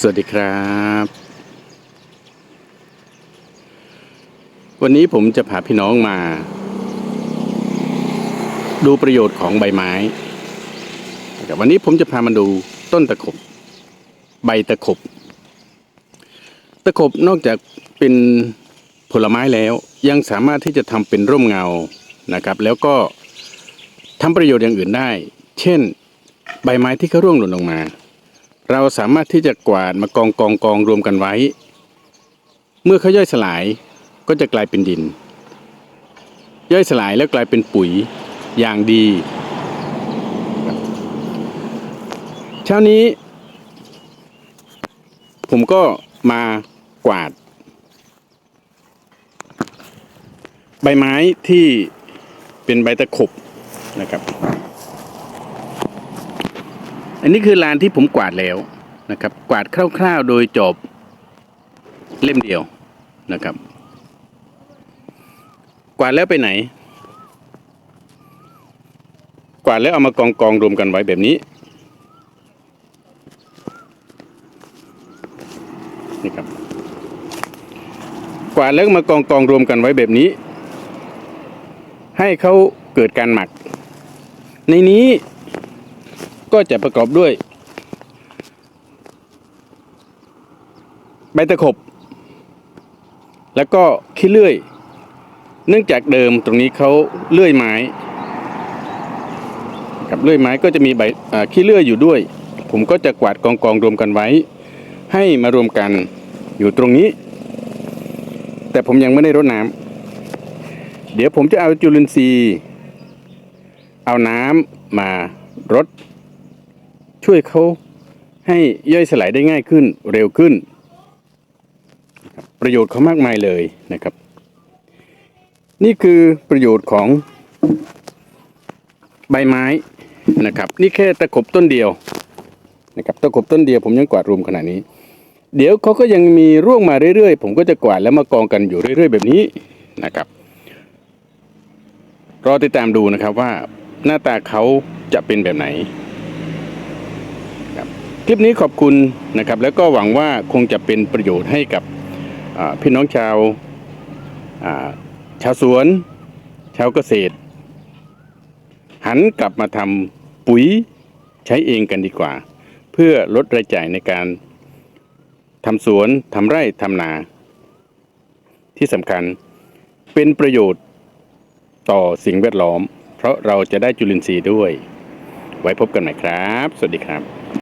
สวัสดีครับ วันนี้ผมจะพาพี่น้องมา ดูประโยชน์ของใบไม้วันนี้ผมจะพามาดูต้นตะขบ ใบตะขบ ตะขบนอกจากเป็นผลไม้แล้วยังสามารถที่จะทำเป็นร่มเงานะครับ แล้วก็ทำประโยชน์อย่างอื่นได้ เช่น ใบไม้ที่เขาร่วงหล่นลงมา เราสามารถที่จะกวาดมากองกองกองรวมกันไว้ เมื่อเขาย่อยสลายก็จะกลายเป็นดิน ย่อยสลายแล้วกลายเป็นปุ๋ยอย่างดี เช้านี้ ผมก็มากวาด ใบไม้ที่เป็นใบตะขบนะครับ อันนี้คือลานที่ผมกวาดแล้วนะครับ กวาดคร่าวๆ โดยจบเล่มเดียวนะครับ กวาดแล้วไปไหน กวาดแล้วเอามากองกองรวมกันไว้แบบนี้นี่ครับ กวาดแล้วมากองกองรวมกันไว้แบบนี้ ให้เขาเกิดการหมัก ในนี้ ก็จะประกอบด้วย ใบตะขบ แล้วก็ขี้เลื่อย เนื่องจากเดิมตรงนี้เขาเลื่อยไม้ กับเลื่อยไม้ก็จะมีใบขี้เลื่อยอยู่ด้วย ผมก็จะกวาดกองกองๆรวมกันไว้ ให้มารวมกันอยู่ตรงนี้ แต่ผมยังไม่ได้รดน้ำเดี๋ยวผมจะเอาจุลินทรีย์เอาน้ำมารด ช่วยเขาให้ย่อยสลายได้ง่ายขึ้นเร็วขึ้น ประโยชน์เขามากมายเลยนะครับ นี่คือประโยชน์ของใบไม้นะครับ นี่แค่ตะขบต้นเดียวนะครับตะขบต้นเดียวผมยังกวาดรวมขนาดนี้ เดี๋ยวเขาก็ยังมีร่วงมาเรื่อยๆ ผมก็จะกวาดแล้วมากองกันอยู่เรื่อย ๆ แบบนี้นะครับรอติดตามดูนะครับว่าหน้าตาเขาจะเป็นแบบไหน คลิปนี้ขอบคุณนะครับ แล้วก็หวังว่าคงจะเป็นประโยชน์ให้กับพี่น้องชาวาชาวสวน ชาวเกษตร หันกลับมาทำปุ๋ยใช้เองกันดีกว่า เพื่อลดรายจ่ายในการทำสวนทำไร่ทำนา ที่สำคัญเป็นประโยชน์ต่อสิ่งแวดล้อม เพราะเราจะได้จุลินทรีย์ด้วย ไว้พบกันใหม่ครับ สวัสดีครับ